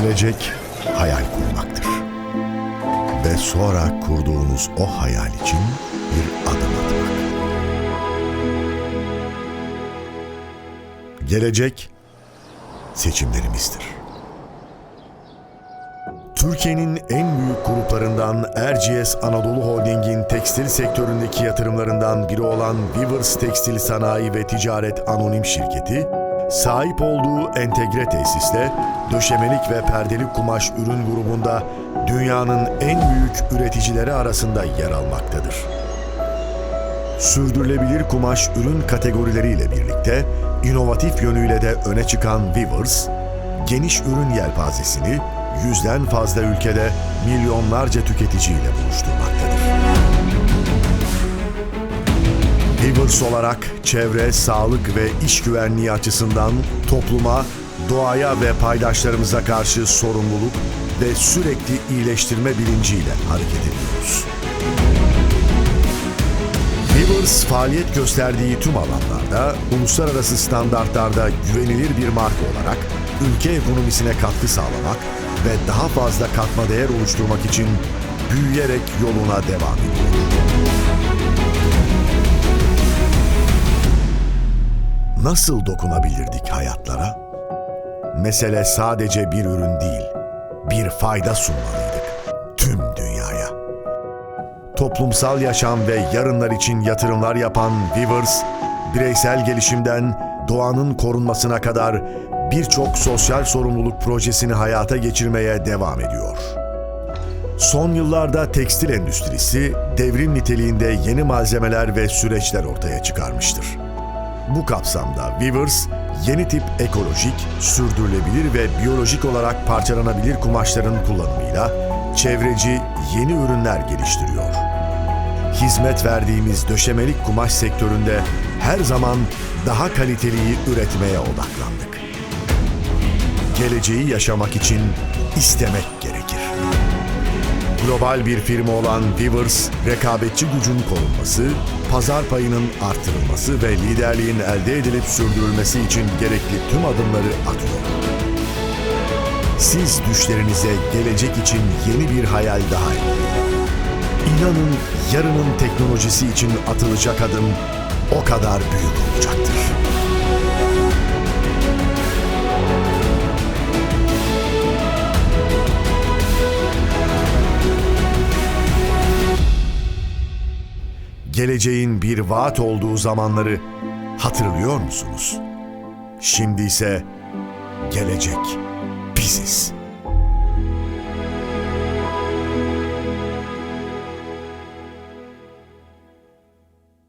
Gelecek hayal kurmaktır. Ve sonra kurduğunuz o hayal için bir adım atmak. Gelecek seçimlerimizdir. Türkiye'nin en büyük gruplarından Erciyes Anadolu Holding'in tekstil sektöründeki yatırımlarından biri olan Weavers Tekstil Sanayi ve Ticaret Anonim Şirketi, sahip olduğu entegre tesisle döşemelik ve perdelik kumaş ürün grubunda dünyanın en büyük üreticileri arasında yer almaktadır. Sürdürülebilir kumaş ürün kategorileriyle birlikte inovatif yönüyle de öne çıkan Weavers, geniş ürün yelpazesini yüzden fazla ülkede milyonlarca tüketiciyle buluşturmaktadır. Weavers olarak çevre, sağlık ve iş güvenliği açısından topluma, doğaya ve paydaşlarımıza karşı sorumluluk ve sürekli iyileştirme bilinciyle hareket ediyoruz. Weavers faaliyet gösterdiği tüm alanlarda uluslararası standartlarda güvenilir bir marka olarak ülke ekonomisine katkı sağlamak ve daha fazla katma değer oluşturmak için büyüyerek yoluna devam ediyor. Nasıl dokunabilirdik hayatlara? Mesele sadece bir ürün değil, bir fayda sunmalıydık tüm dünyaya. Toplumsal yaşam ve yarınlar için yatırımlar yapan Weavers, bireysel gelişimden doğanın korunmasına kadar birçok sosyal sorumluluk projesini hayata geçirmeye devam ediyor. Son yıllarda tekstil endüstrisi devrim niteliğinde yeni malzemeler ve süreçler ortaya çıkarmıştır. Bu kapsamda Weavers, yeni tip ekolojik, sürdürülebilir ve biyolojik olarak parçalanabilir kumaşların kullanımıyla çevreci yeni ürünler geliştiriyor. Hizmet verdiğimiz döşemelik kumaş sektöründe her zaman daha kaliteliyi üretmeye odaklandık. Geleceği yaşamak için istemek gerekir. Global bir firma olan Weavers, rekabetçi gücün korunması, pazar payının artırılması ve liderliğin elde edilip sürdürülmesi için gerekli tüm adımları atıyor. Siz düşlerinize gelecek için yeni bir hayal daha ekleyin. İnanın yarının teknolojisi için atılacak adım o kadar büyük olacaktır. Geleceğin bir vaat olduğu zamanları hatırlıyor musunuz? Şimdi ise gelecek biziz.